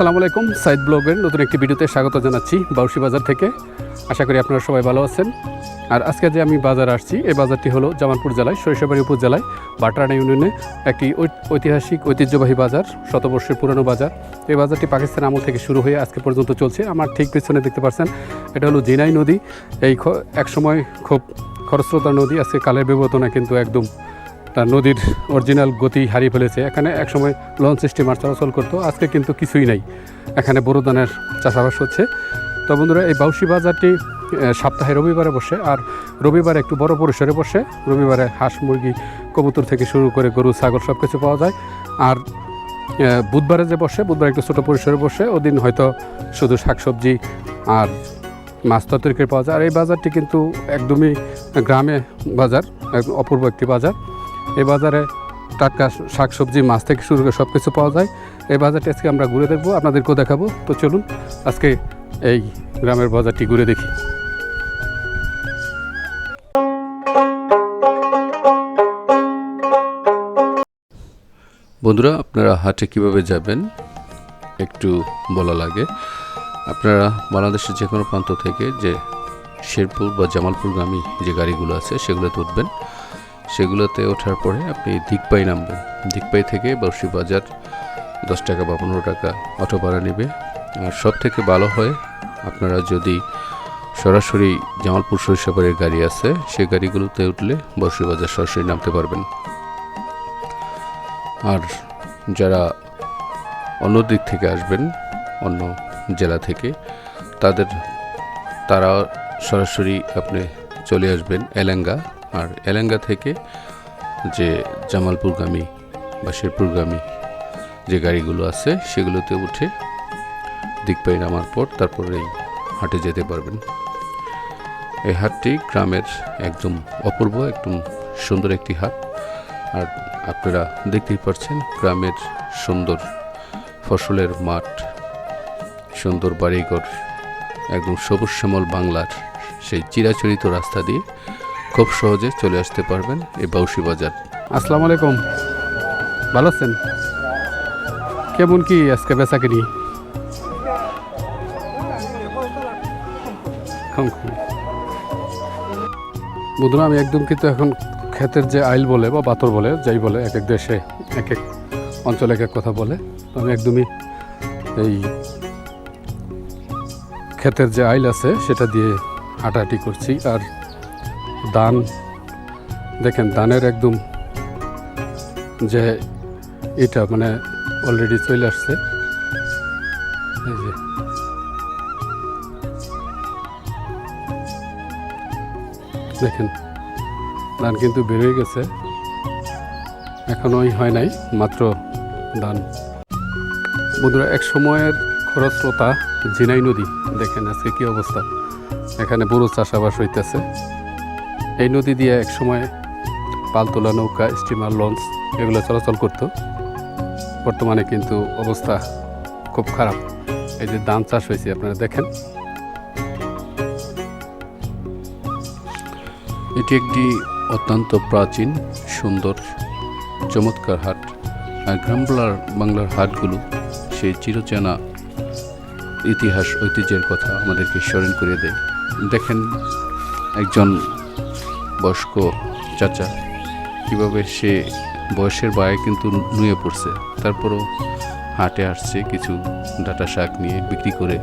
আসসালামু আলাইকুম, সাইদ ব্লগের নতুন একটি ভিডিওতে স্বাগত জানাচ্ছি বাউসি বাজার থেকে। আশা করি আপনারা সবাই ভালো আছেন। আর আজকে যে আমি বাজার আসছি, এই বাজারটি হলো জামালপুর জেলায়, সরিষাবাড়ি উপজেলায়, বাটরানা ইউনিয়নে একটি ঐতিহাসিক ঐতিহ্যবাহী বাজার, শতবর্ষের পুরনো বাজার। এই বাজারটি পাকিস্তান আমল থেকে শুরু হয়ে আজকে পর্যন্ত চলছে। আমার ঠিক পিছনে দেখতে পাচ্ছেন এটা হলো জিনাই নদী। এই একসময় খুব খরস্রোতা নদী, আজকে কালের বিবর্তনে কিন্তু একদম তার নদীর অরিজিনাল গতি হারিয়ে ফেলেছে। এখানে একসময় লঞ্চ সিস্টেম আর চলাচল করতো, আজকে কিন্তু কিছুই নাই। এখানে বড় ধানের চাষাবাস হচ্ছে। তো বন্ধুরা, এই বাউসি বাজারটি সপ্তাহে রবিবারে বসে আর রবিবারে একটু বড় পরিসরে বসে। রবিবারে হাঁস, মুরগি, কবুতর থেকে শুরু করে গরু, ছাগল সব কিছু পাওয়া যায়। আর বুধবারে যে বসে, বুধবার একটু ছোটো পরিসরে বসে, ওদিন হয়তো শুধু শাকসবজি আর মাছ তরকারি পাওয়া যায়। আর এই বাজারটি কিন্তু একদমই গ্রামে বাজার অপূর্ব একটি বাজার। এই বাজারে টাটকা শাকসবজি, মাছ থেকে শুরু করে সব কিছু পাওয়া যায়। এই বাজারটি আজকে আমরা ঘুরে দেখব, আপনাদেরকেও দেখাবো। তো চলুন, আজকে এই গ্রামের বাজারটি ঘুরে দেখি। বন্ধুরা, আপনারা হাটে কীভাবে যাবেন একটু বলা লাগে। আপনারা বাংলাদেশের যে কোনো প্রান্ত থেকে যে শেরপুর বা জামালপুরগামী যে গাড়িগুলো আছে, সেগুলোতে উঠবেন। সেগুলোতে ওঠার পরে আপনি দিকপাই নামবেন। দিকপাই থেকে বর্ষি বাজার, দশ টাকা বা পনেরো টাকা অটো ভাড়া নেবে। আর সব থেকে ভালো হয়, আপনারা যদি সরাসরি জামালপুর সরিষাবাড়ির গাড়ি আছে সেই গাড়িগুলোতে উঠলে বর্ষি বাজার সরাসরি নামতে পারবেন। আর যারা অন্য দিক থেকে আসবেন, অন্য জেলা থেকে, তাদের, তারা সরাসরি আপনি চলে আসবেন এলেঙ্গা। আর এলেঙ্গা থেকে যে জামালপুরগামী বা শেরপুরগামী যে গাড়িগুলো আছে, সেগুলোতে উঠে দিকপাই নামার পর তারপরে এই হাটে যেতে পারবেন। এই হাটটি গ্রামের একদম অপূর্ব, একদম সুন্দর একটি হাট। আর আপনারা দেখতেই পাচ্ছেন গ্রামের সুন্দর ফসলের মাঠ, সুন্দর বাড়িঘর, একদম সবুজ শ্যামল বাংলার সেই চিরাচরিত রাস্তা দিয়ে খুব সহজে চলে আসতে পারবেন এই বাউসি বাজার। আসসালামু আলাইকুম। ভালো আছেন? কেমন কি আজকে বেচা কিনি। বন্ধুরা, আমি একদম কিন্তু এখন ক্ষেতের যে আইল বলে বা বাতর বলে, যাই বলে, এক এক দেশে, এক এক অঞ্চলে এক এক কথা বলে। আমি একদমই এই ক্ষেতের যে আইল আছে, সেটা দিয়ে হাঁটাহাঁটি করছি। আর ধান দেখেন ধানের একদম যে এটা মানে অলরেডি চলে আসছে। দেখেন ধান কিন্তু বেরোয় গেছে। এখনোই হয় নাই, মাত্র ধান বন্ধুরা, এক সময়ের খরস্রোতা জিনাই নদী। দেখেন আজকে কি অবস্থা। এখানে বড় চাষাবাস হইতেছে। এই নদী দিয়ে এক সময় পালতোলা নৌকা স্টিমার লঞ্চ এগুলো চলাচল করতো। বর্তমানে কিন্তু অবস্থা খুব খারাপ। এই যে ধান চাষ হয়েছে, আপনারা দেখেন। এটি একটি অত্যন্ত প্রাচীন, সুন্দর, চমৎকার হাট। আর গ্রাম বাংলার বাংলার হাটগুলো সেই চিরচেনা ইতিহাস, ঐতিহ্যের কথা আমাদেরকে স্মরণ করিয়ে দেয়। দেখেন একজন বয়স্ক চাচা। কীভাবে সে বয়সের বায়ে কিন্তু নুয়ে পড়ছে। তারপরও হাটে আসছে কিছু ডাটা শাক নিয়ে বিক্রি করে।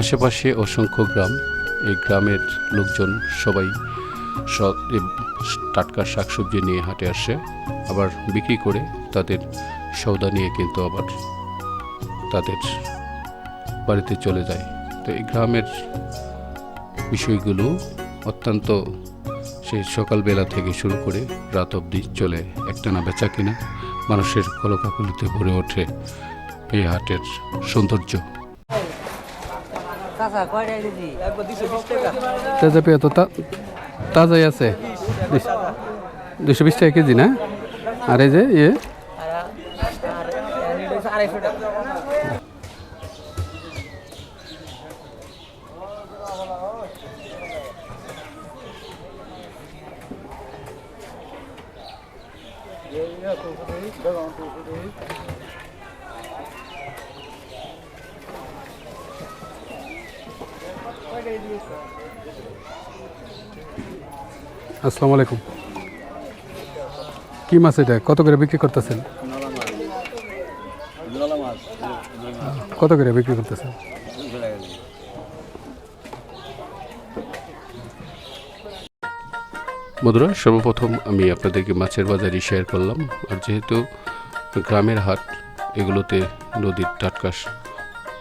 আশেপাশে অসংখ্য গ্রাম। এই গ্রামের লোকজন সবাই টাটকা শাকসবজি নিয়ে হাটে আসে আবার বিক্রি করে তাদের সৌদা নিয়ে কিন্তু আবার তাদের বাড়িতে চলে যায়। তো এই গ্রামের বিষয়গুলো অত্যন্ত সেই সকালবেলা থেকে শুরু করে রাত অবধি চলে একটানা বেচা কিনা। মানুষের কলকাকলিতে ভরে ওঠে এই হাটের সৌন্দর্য। তাজা পেঁয়াজ তা- তাজাই আছে দুশো বিশ টাকা কেজি না আর এই যে ইয়ে Thank you. আসসালামু আলাইকুম। কি মাছ এটা? কত করে বিক্রি করতেছেন? কত করে বিক্রি করতেছেন? বন্ধুরা, সর্বপ্রথম আমি আপনাদেরকে মাছের বাজারই শেয়ার করলাম। আর যেহেতু গ্রামের হাট, এগুলোতে নদীর টাটকা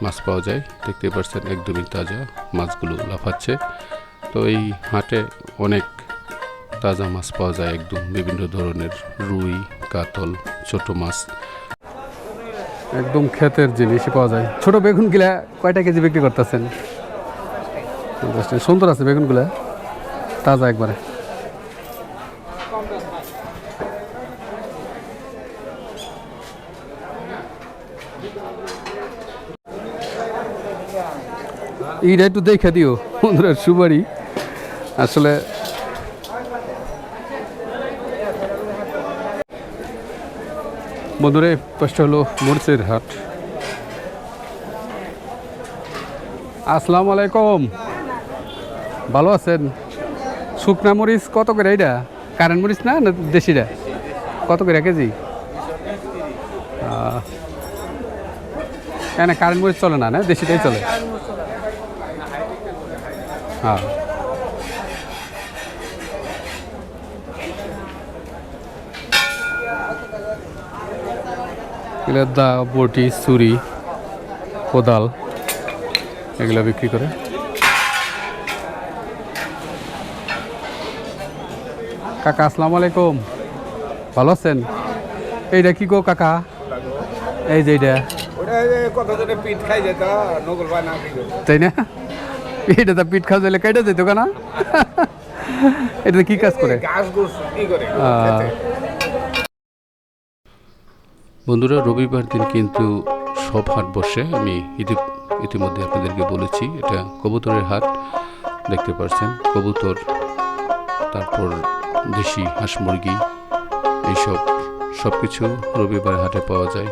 মাছ পাওয়া যায় দেখতে পাচ্ছেন একদমই তাজা মাছগুলো লাফাচ্ছে। তো এই হাটে অনেক তাজা মাছ পাওয়া যায় একদম বিভিন্ন ধরনের রুই, কাতল, ছোট মাছ। একদম ক্ষেতের জিনিসই পাওয়া যায়। ছোট বেগুনগুলা কয়টা কেজি বিক্রি করতেছেন? সুন্দর আছে বেগুনগুলা। তাজা একবারে। এইটা একটু দেখে দিও, বন্ধুরা সুবারি আসলে এই পাশটা হলো মরিচের হাট। আসসালামু আলাইকুম। ভালো আছেন? শুকনা মরিচ কত করে এইটা কারেন্ট মরিচ না না দেশিটা কত করে কেজি? কেন কারেন্ট মরিচ চলে না না, দেশিটাই চলে। হ্যাঁ। এগুলো দা বটি ছুরি কোদাল এগুলো বিক্রি করে। কাকা আসসালামু আলাইকুম। ভালো আছেন? এইটা কি গো কাকা? এই যে এইটা তাই না? এটা তো পিঠ খাওয়া যাইলে কেটে যেত কেনা এটা কি কাজ করে ঘাস ঘুষ কি করে আহ, বন্ধুরা, রবিবার দিন কিন্তু সব হাট বসে আমি ইতি, ইতিমধ্যে আপনাদেরকে বলেছি, এটা কবুতরের হাট, দেখতে পাচ্ছেন, কবুতর, তারপর দেশি হাঁস মুরগি, এইসব সব কিছু রবিবার হাটে পাওয়া যায়।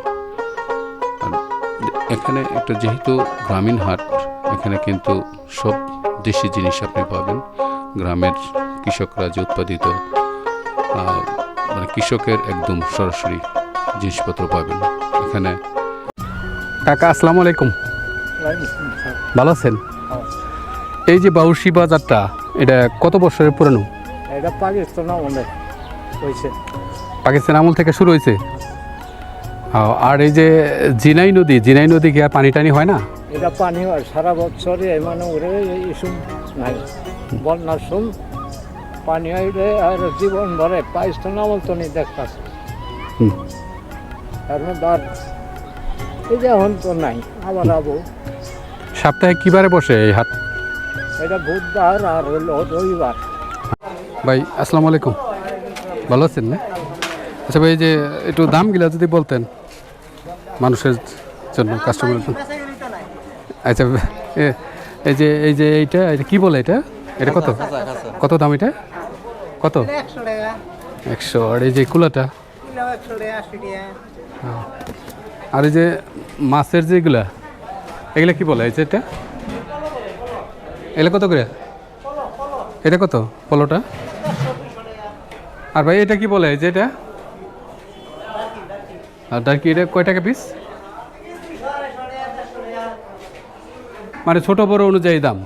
আর এখানে একটা যেহেতু গ্রামীণ হাট, এখানে কিন্তু সব দেশি জিনিস আপনি পাবেন, গ্রামের কৃষকরা যে উৎপাদিত মানে কৃষকের একদম সরাসরি জিনিসপত্র পাবেন। এখানে কাকা আসসালামু আলাইকুম। ভালো আছেন? এই যে বাউসি বাজারটা এটা কত বছরের পুরানো? এটা পাকিস্তান অনেক হয়েছে। পাকিস্তান আমল থেকে শুরু হয়েছে? আহ, আর এই যে জিনাই নদী জিনাই নদী কি আর পানি টানি হয় না? এটা পানি হয় সারা বছরে মানে ওরে ইসুম নাই। বন্যার সুম পানি হইলে আর জীবন ভরে পাকিস্তান আমল তো নি দেখতেছে। হুম। তার এই যে এখন তো নাই আবার আবো। সপ্তাহে কিবারে বসে এই হাট এটা বুধবার আর হলো রবিবার। ভাই আসসালামু আলাইকুম। ভালো আছেন না? আচ্ছা ভাই এই যে একটু দামগুলা যদি বলতেন মানুষের জন্য কাস্টমারের জন্য। আচ্ছা এ- এই যে এই যে এইটা এটা কি বলে এটা? এটা কত? কত দাম এটা? কত? একশো টাকা। একশো আর এই যে কুলাটা? টাকা আর এই যে মাছের যেগুলা এগুলা কি বলে? এই যে এটা? এগুলা কত করে? এটা কত? পলোটা? আর ভাই, এটা কি বলে? যে এটা? আর ডাকি এটা কয় টাকা পিস মানে ছোট বড় অনুযায়ী দাম।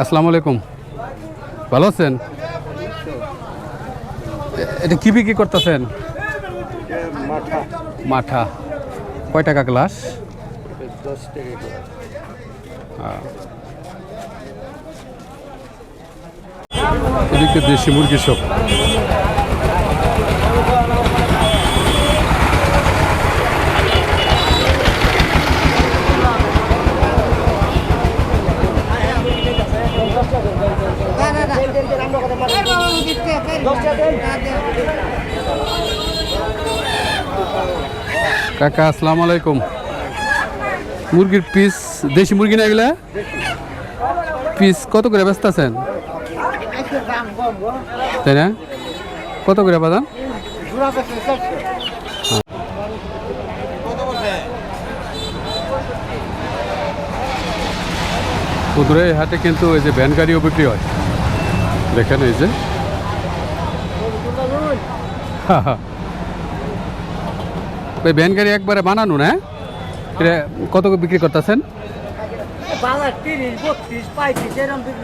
আসসালামু আলাইকুম। ভালো আছেন? এটা কি বিক্রি করতেছেন? মাথা মাঠা। কয় টাকা গ্লাস? এদিকে দেশি মুরগি সব। কাকা, আসসালামু আলাইকুম। মুরগির পিস দেশি মুরগি না এগুলা? পিস কত করে ব্যস্ত আছেন তাই না? কত করে বাদাম? কুদুরে হাটে কিন্তু এই যে ভ্যান গাড়িও বিক্রি হয়। দেখেন এই যে। ওই ভ্যান গাড়ি একবারে বানানো না এটা কত করে বিক্রি করতেছেন?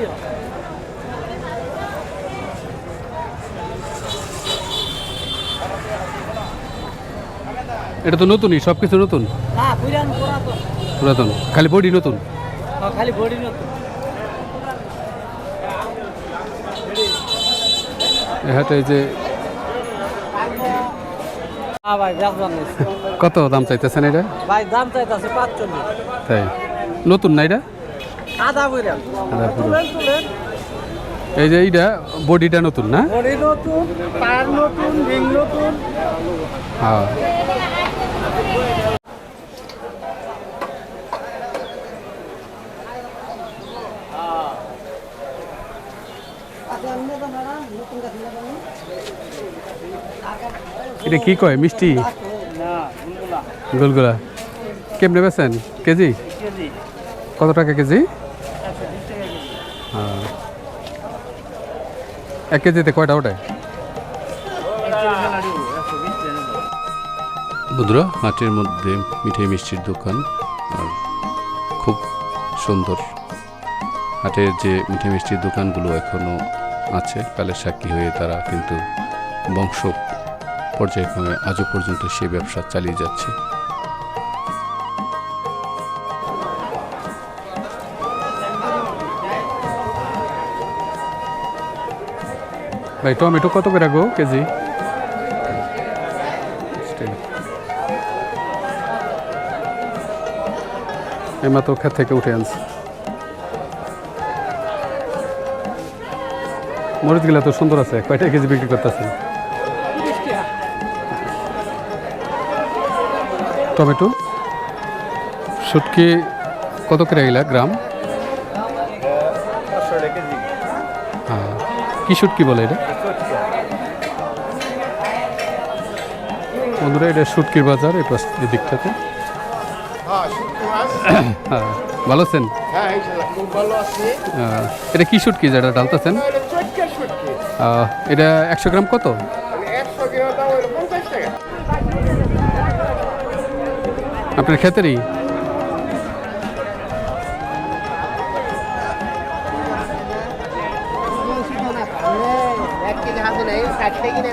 হয়। এটা তো নতুনই সব কিছু নতুন পুরাতন। খালি বডি নতুন? হ্যাঁ, খালি বডি নতুন। এই এই যে হ্যাঁ ভাই কত দাম চাইতেছেন এটা? ভাই দাম চাইতেছে পাঁচচল্লিশ। তাই। নতুন না এটা? বুড়া এই যে এইটা বডিটা নতুন না? বডি নতুন নতুন রিং নতুন। হ্যাঁ। এটা কি কয়? মিষ্টি? গুলগুলা। কেমনে বেছেন কেজি? কত টাকা কেজি। এক কেজিতে কয়টা ওটায় বন্ধুরা হাটের মধ্যে মিঠাই মিষ্টির দোকান খুব সুন্দর। হাটের যে মিঠাই মিষ্টির দোকানগুলো এখনও আছে, কালের সাক্ষী হয়ে তারা কিন্তু বংশ পর্যায়ক্রমে আজও পর্যন্ত সেই ব্যবসা চালিয়ে যাচ্ছে। ভাই, টমেটো কত করে গো কেজি? এইমাত্র ক্ষেত থেকে উঠে আনছি। মরিচগুলা তো সুন্দর আছে, কয়টা কেজি বিক্রি করতেছেন? টমেটো শুটকি কত করে এগুলা গ্রাম? হ্যাঁ। কি শুটকি বলে এটা? বন্ধুরা এটা শুটকির বাজার এই পাশ এই দিকটাতে। হ্যাঁ ভালো আছেন? হ্যাঁ ভালো আছি। আহ, এটা কি শুটকি যেটা ডালতেছেন? এটা একশো গ্রাম কত মানে একশো কিলো দাম হলো পঞ্চাশ টাকা আপনার ক্ষেতেরই এক কেজি হাতে নেই ষাট টাকা কিনে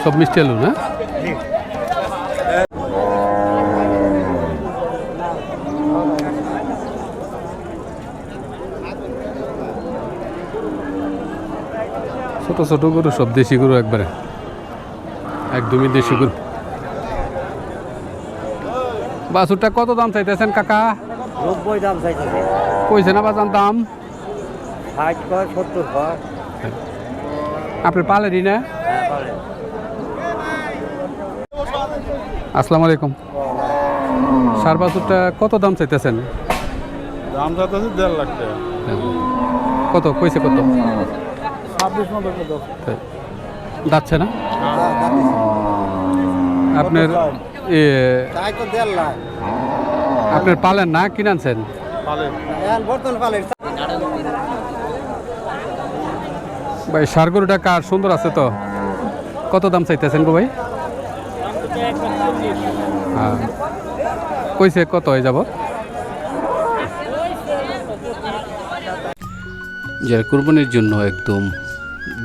সব মিষ্টি আলু না ছোট ছোট গরু সব দেশি গরু একবারে। একদমই দেশি গরু। বাছুরটা কত দাম চাইতেছেন কাকা? নব্বই দাম চাইতেছে। কইছে না বাজান দাম? ষাট কয় সত্তর কয়। আপনি পালেরই না? হ্যাঁ আসসালামু আলাইকুম। সার বাছুরটা কত দাম চাইতেছেন? দাম যাচ্ছে দেড় লাখ টাকা। কত? কইছে কত? যাচ্ছে না? আপনার দেড় লাখ। আপনার পালেন না? কিনে আনছেন? পালে এখন বর্তমান পালের ভাই সার গরুটা কার? সুন্দর আছে তো? কত দাম চাইতেছেন গো ভাই? হ্যাঁ। কইছে কত হয়ে যাব? যারা কোরবানির জন্য একদম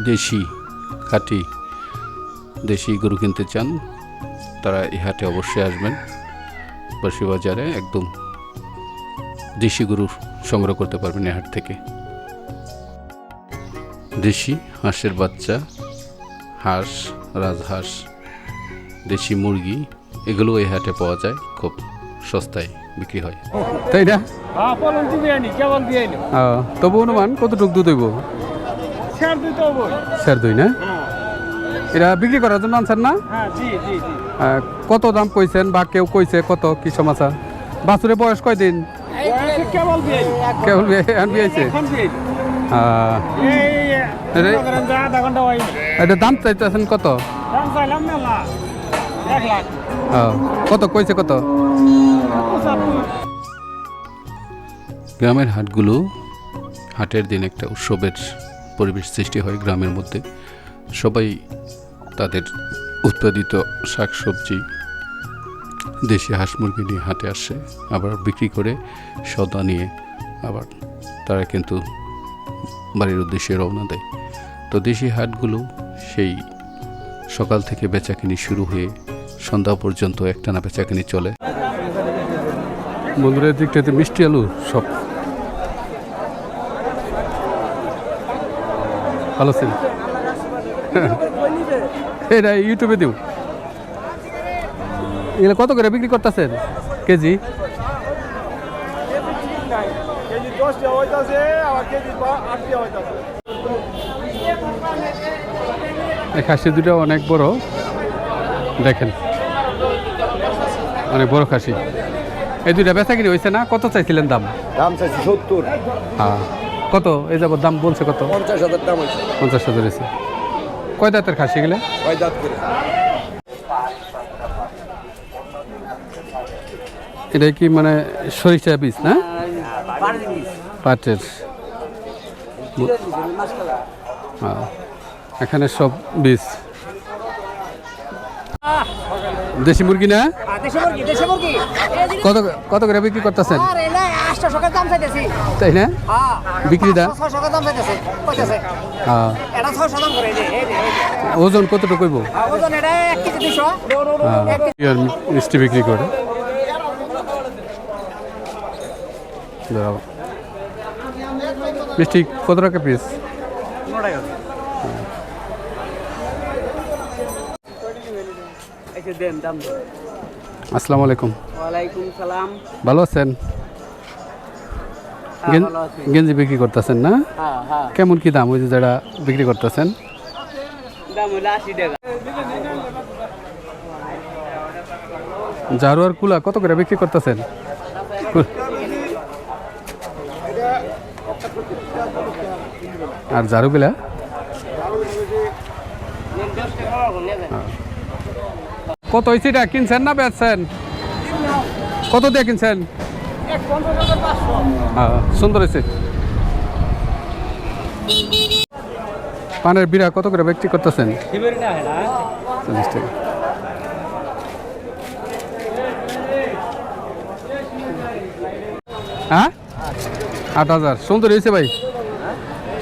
দেশি খাঁটি দেশি গরু কিনতে চান তারা এই হাটে অবশ্যই আসবেন। বাসি বাজারে একদম দেশি গরু সংগ্রহ করতে পারবেন এই হাট থেকে। দেশি হাঁসের বাচ্চা হাঁস রাজহাঁস দেশি মুরগি এগুলো এই হাটে পাওয়া যায় খুব সস্তায় বিক্রি হয়। তাই না? হ্যাঁ দিবি তবু অনুমান কতটুক দুধ হইব? হবে স্যার দুই না? এটা বিক্রি করার জন্য আনছেন না? হ্যাঁ জি জি জি। আহ, কত দাম কইছেন বা কেউ কইছে কত? কি সমাচার? বাছুরের বয়স কয়দিন? কেবল বিয়ে। কেবল আনবি আইছে এখন বিয়ে। আহ, এই আরে- করেন যে আধা ঘণ্টা হয় এটা দাম চাইতেছেন কত? কত কইছে কত? গ্রামের হাটগুলো হাটের দিন একটা উৎসবের পরিবেশ সৃষ্টি হয় গ্রামের মধ্যে। সবাই তাদের উৎপাদিত শাকসবজি, দেশি হাঁস মুরগি নিয়ে হাটে আসে, আবার বিক্রি করে সদা নিয়ে আবার তারা কিন্তু বাড়ির উদ্দেশ্যে রওনা দেয়। তো দেশি হাটগুলো সেই সকাল থেকে বেচাকিনি শুরু হয়ে সন্ধ্যা পর্যন্ত একটানা বেচাকিনি চলে। বন্ধুরা দিকটাতে মিষ্টি আলু সব ভালো ছিল। এটা ইউটিউবে দিও। এগুলো কত করে বিক্রি করতেছেন? কেজি? খাসি দুটো অনেক বড়। দেখেন। অনেক বড় খাসি। এই দুইটা বেচা কিনে হয়েছে না? কত চাইছিলেন দাম? দাম চাইছি সত্তর। হ্যাঁ। কত? এই যাব দাম বলছে কত? পঞ্চাশ হাজার দাম হয়েছে। পঞ্চাশ হাজার হয়েছে। কয় দাঁতের খাসি গেলে কয় দাঁত করে? এটা কি মানে সরিষা বীজ না? পাটের। এখানে সব বীজ। দেশি মুরগি না? কত কত করে বিক্রি করতেছেন? তাই না? হ্যাঁ। বিক্রি কইতেছে। হ্যাঁ। ওজন কতটুকু কইব আর মিষ্টি বিক্রি করে। মিষ্টি কত টাকা পিস দেন দাম আসসালামু আলাইকুম। ওয়ালাইকুম সালাম। ভালো আছেন? আছি। গেঞ্জি বিক্রি করতেছেন না? হ্যাঁ হ্যাঁ। কেমন কি দাম ওই যে যারা বিক্রি করতেছেন? ঝাড়ু আর কুলা কত করে বিক্রি করতেছেন? আর ঝাড়ুগুলা কত হয়েছে এটা? কিনছেন না বেচছেন? কত দিয়ে কিনছেন? হ্যাঁ, সুন্দর হয়েছে পানের বিড়া কত করে বিক্রি করতেছেন? হ্যাঁ? আট হাজার। সুন্দর হয়েছে ভাই।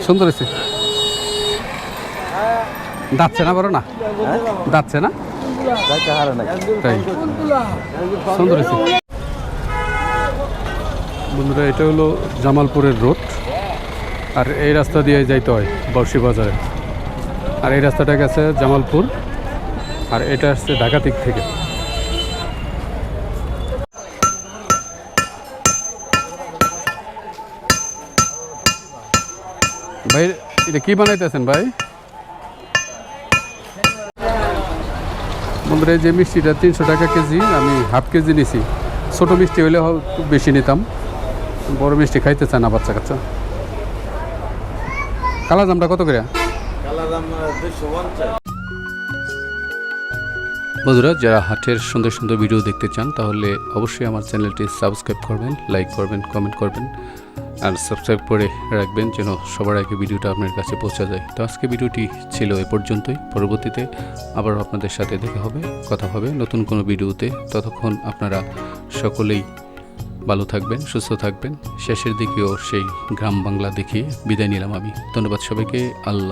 সুন্দর হয়েছে দাচ্ছে না বড় না? দাচ্ছে না? তাই। সুন্দর বন্ধুরা এটা হলো জামালপুরের রোড। আর এই রাস্তা দিয়ে যাইতে হয় বর্ষি বাজারে। আর এই রাস্তাটা গেছে জামালপুর। আর এটা আসছে ঢাকা দিক থেকে। ভাই এটা কি বানাইতেছেন ভাই? বন্ধুরা এই যে মিষ্টিটা তিনশো টাকা কেজি আমি হাফ কেজি নিছি। ছোটো মিষ্টি হলে একটু বেশি নিতাম। বড় মিষ্টি খাইতে চায় না বাচ্চা কাচ্চা। কালা জামটা কত করে বন্ধুরা যারা হাটের সুন্দর সুন্দর ভিডিও দেখতে চান তাহলে অবশ্যই আমার চ্যানেলটি সাবস্ক্রাইব করবেন লাইক করবেন কমেন্ট করবেন। আর সাবস্ক্রাইব করে রাখবেন যেন সবার আগে ভিডিওটা আপনার কাছে পৌঁছা যায়। তো আজকে ভিডিওটি ছিল এ পর্যন্তই। পরবর্তীতে আবার আপনাদের সাথে দেখা হবে, কথা হবে নতুন কোনো ভিডিওতে। ততক্ষণ আপনারা সকলেই ভালো থাকবেন, সুস্থ থাকবেন। শেষের দিকেও সেই গ্রাম বাংলা দেখিয়ে বিদায় নিলাম আমি। ধন্যবাদ সবাইকে। আল্লাহ